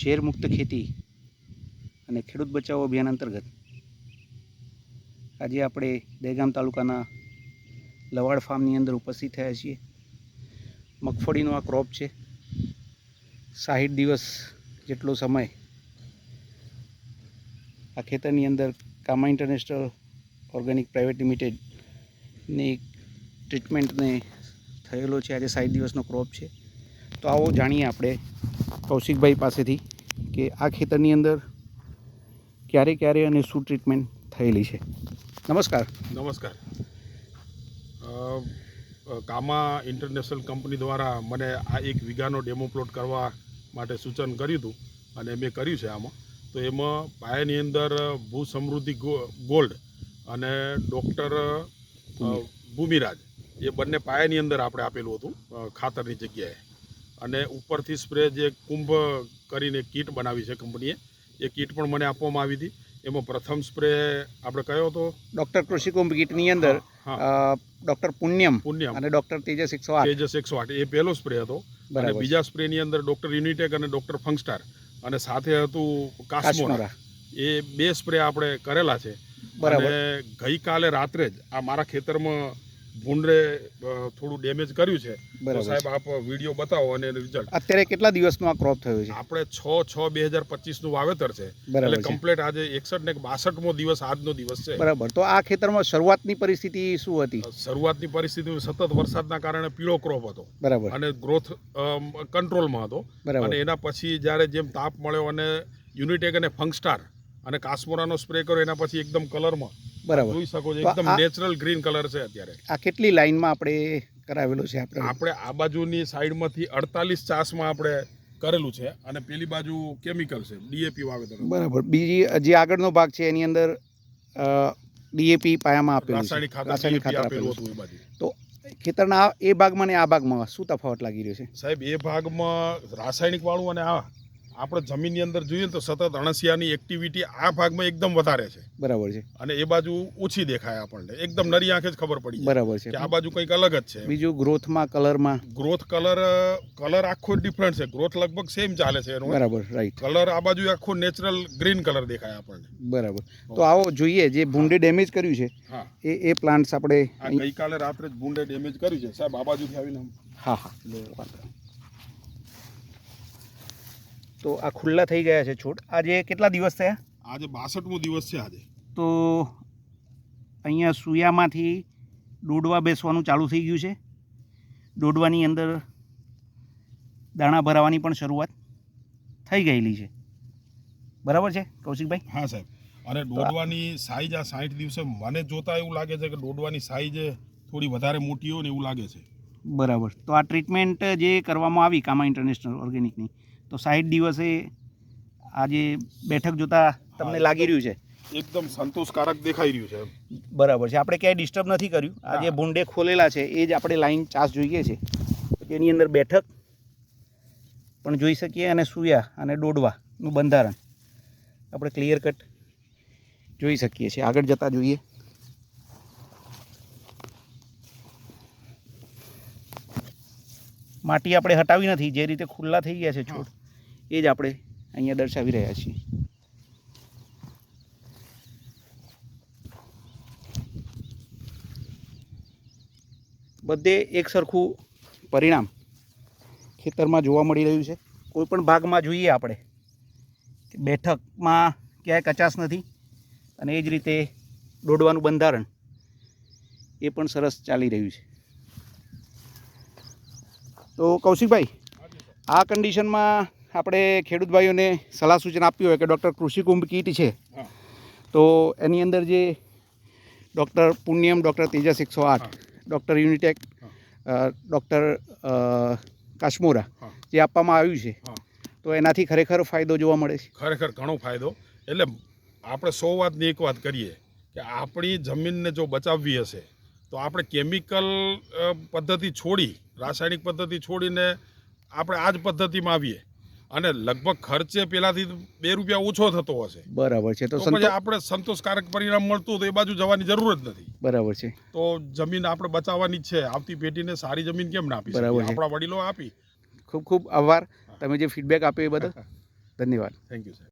ઝેર મુક્ત ખેતી અને ખેડૂત બચાવો અભિયાન અંતર્ગત આજે આપણે દહેગામ તાલુકાના લવાડ ફાર્મની અંદર ઉપસ્થિત થયા છીએ. મગફળીનો આ ક્રોપ છે. સાહીઠ દિવસ જેટલો સમય આ ખેતરની અંદર કામા ઇન્ટરનેશનલ ઓર્ગેનિક પ્રાઇવેટ લિમિટેડની ટ્રીટમેન્ટને થયેલો છે. આજે સાઠ દિવસનો ક્રોપ છે. તો આવો જાણીએ આપણે કૌશિકભાઈ પાસેથી કે આ ખેતરની અંદર ક્યારે ક્યારે અને શું ટ્રીટમેન્ટ થયેલી છે? નમસ્કાર. નમસ્કાર. કામા ઇન્ટરનેશનલ કંપની દ્વારા મને આ એક વીઘાનો ડેમો પ્લોટ કરવા માટે સૂચન કર્યું હતું અને મેં કર્યું છે આમાં. તો એમાં પાયાની અંદર ભૂ સમૃદ્ધિ ગો- ગોલ્ડ અને ડૉક્ટર ભૂમિરાજ. એ બંને પાયાની અંદર આપણે આપેલું હતું ખાતરની જગ્યાએ. અને ઉપરથી સ્પ્રે જે કુંભ કરીને કીટ બનાવી છે કંપનીએ એ કીટ પણ મને આપવામાં આવી હતી. એમાં પ્રથમ સ્પ્રે આપણે કયો હતો? ડૉક્ટર કૃષિકુંભ કીટની અંદર ડૉક્ટર પુણ્યમ પુણ્યમ. અને ડૉક્ટર તેજસ એકસો આઠ. તેજસ એકસો આઠ એ પહેલો સ્પ્રે હતો. અને બીજા સ્પ્રેની અંદર ડૉક્ટર યુનિટેક અને ડોક્ટર ફંગસ્ટાર અને સાથે હતું કાશ્મોરા એ બે સ્પ્રે આપણે કરેલા છે. બરાબર. અને ગઈકાલે રાત્રે જ આ મારા ખેતરમાં ભૂંડરે થોડું ડેમેજ કર્યું છે. તો સાહેબ આપ વીડિયો બતાવો અને રિઝલ્ટ અત્યારે કેટલા દિવસનો આ ક્રોપ થયો છે? આપણે છ છ બે હજાર પચીસનું વાવેતર છે. એટલે કમ્પ્લીટ આજે એકસઠ ને બાસઠમો દિવસ આજનો દિવસ છે. બરાબર. તો આ ખેતરમાં શરૂઆતની પરિસ્થિતિ શું હતી? શરૂઆતની પરિસ્થિતિ સતત વરસાદના કારણે પીળો ક્રોપ હતો. બરાબર. અને ગ્રોથ કંટ્રોલમાં હતો. અને એના પછી જ્યારે જેમ તાપ મળ્યો અને યુનિટેક અને ફંગસ્ટાર અને કાસ્મોરાનો સ્પ્રે કર્યો એના પછી એકદમ કલરમાં બરાબર. જોઈ શકો છો એકદમ નેચરલ ગ્રીન કલર છે અત્યારે. આ કેટલી લાઈનમાં આપણે કરાવેલું છે આપણે? આપણે આ બાજુની સાઈડમાંથી અડતાલીસ ચાસમાં આપણે કરેલું છે અને પેલી બાજુ કેમિકલ છે ડીએપી વાવેતર. બરાબર. બીજી જે આગળનો ભાગ છે એની અંદર ડીએપી પાયામાં આપેલું રાસાયણિક ખાતર રાસાયણિક ખાતર આપેલું હતું એ બાજુ. તો ખેતરના એ ભાગમાં ને આ ભાગમાં શું તફાવત લાગી રહ્યો છે? સાહેબ એ ભાગમાં રાસાયણિક વાળું અને આ આપણે જમીનની અંદર જોઈએ તો સતત અણસિયાની એક્ટિવિટી આ ભાગમાં એકદમ વધારે છે. બરાબર છે. અને એ બાજુ ઓછી દેખાય આપણને. એકદમ નરી આંખે જ ખબર પડી બરાબર છે. કે આ બાજુ કંઈક અલગ જ છે. બીજું ગ્રોથમાં કલરમાં ગ્રોથ કલર કલર આખો ડિફરન્ટ છે. ગ્રોથ લગભગ સેમ ચાલે છે એનો. બરાબર રાઈટ કલર આ બાજુ આખો નેચરલ ગ્રીન કલર દેખાય આપણને. બરાબર. તો આવો જોઈએ જે ભૂંડે ડેમેજ કર્યું છે એ એ પ્લાન્ટ્સ આપણે આ ગઈકાલે રાત્રે જ ભૂંડે ડેમેજ કર્યું છે. સાહેબ આ બાજુથી આવીને હા હા. તો આ ખુલ્લા થઈ ગયા છે છોડ આજે કેટલા દિવસ થયા? આજે બાસઠમો દિવસ છે આજે. તો અહીંયા સૂયામાંથી દોડવા બેસવાનું ચાલુ થઈ ગયું છે. દોડવાની અંદર દાણા ભરાવાની પણ શરૂઆત થઈ ગયેલી છે. બરાબર છે કૌશિકભાઈ? હા સાહેબ. અને દોડવાની સાઈઝ આ સાઠ દિવસે મને જોતા એવું લાગે છે કે દોડવાની સાઈઝ થોડી વધારે મોટી હોય ને એવું લાગે છે. બરાબર. તો આ ટ્રીટમેન્ટ જે કરવામાં આવી કામા ઇન્ટરનેશનલ ઓર્ગેનિકની તો સાઠ દિવસે આ જે બેઠક જોતા તમને લાગી રહ્યું છે? એકદમ સંતોષકારક દેખાઈ રહ્યું છે બરાબર છે. આપણે ક્યાંય ડિસ્ટર્બ નથી કર્યું. આ જે ભૂંડે ખોલેલા છે એ જ આપણે લાઈન ચાસ જોઈએ છે. એની અંદર બેઠક પણ જોઈ શકીએ અને સૂયા અને ડોડવાનું બંધારણ. આપણે ક્લિયર કટ જોઈ શકીએ છીએ. આગળ જતાં જોઈએ. માટી આપણે હટાવી નથી જે રીતે ખુલ્લા થઈ ગયા છે છોડ એ જ આપણે અહીંયા દર્શાવી રહ્યા છીએ. બધે એક સરખું પરિણામ ખેતરમાં જોવા મળી રહ્યું છે. કોઈ પણ ભાગમાં જોઈએ આપણે. બેઠકમાં ક્યાંય કચાશ નથી અને એ જ રીતે દોડવાનું બંધારણ એ પણ સરસ ચાલી રહ્યું છે. તો કૌશિકભાઈ આ કન્ડિશનમાં આપણે ખેડૂત ભાઈઓને સલાહ સૂચન આપ્યું હોય કે ડૉક્ટર કૃષિકુંભ કીટ છે. તો એની અંદર જે ડૉક્ટર પુણ્યમ ડૉક્ટર તેજસ એકસો આઠ ડૉક્ટર યુનિટેક ડૉક્ટર કાશ્મોરા જે આપવામાં આવ્યું છે. તો એનાથી ખરેખર ફાયદો જોવા મળે છે. ખરેખર ઘણો ફાયદો. એટલે આપણે સો વાતની એક વાત કરીએ કે આપણી જમીનને જો બચાવવી હશે તો આપણે કેમિકલ પદ્ધતિ છોડી રાસાયણિક પદ્ધતિ છોડીને આપણે આ જ પદ્ધતિમાં આવીએ. અને લગભગ ખર્ચે પેલાથી બે રૂપિયા ઓછો થતો હશે. બરાબર છે. તો પછી આપણે સંતોષકારક પરિણામ મળતું તો એ બાજુ જવાની જરૂર જ નથી. બરાબર છે. તો જમીન આપણે બચાવવાની જ છે. આવતી પેઢીને સારી જમીન કેમ ના આપી બરાબર આપણા વડીલો આપી. ખૂબ ખૂબ આભાર. તમે જે ફીડબેક આપ્યો એ બદલ ધન્યવાદ. થેન્ક યુ સાહેબ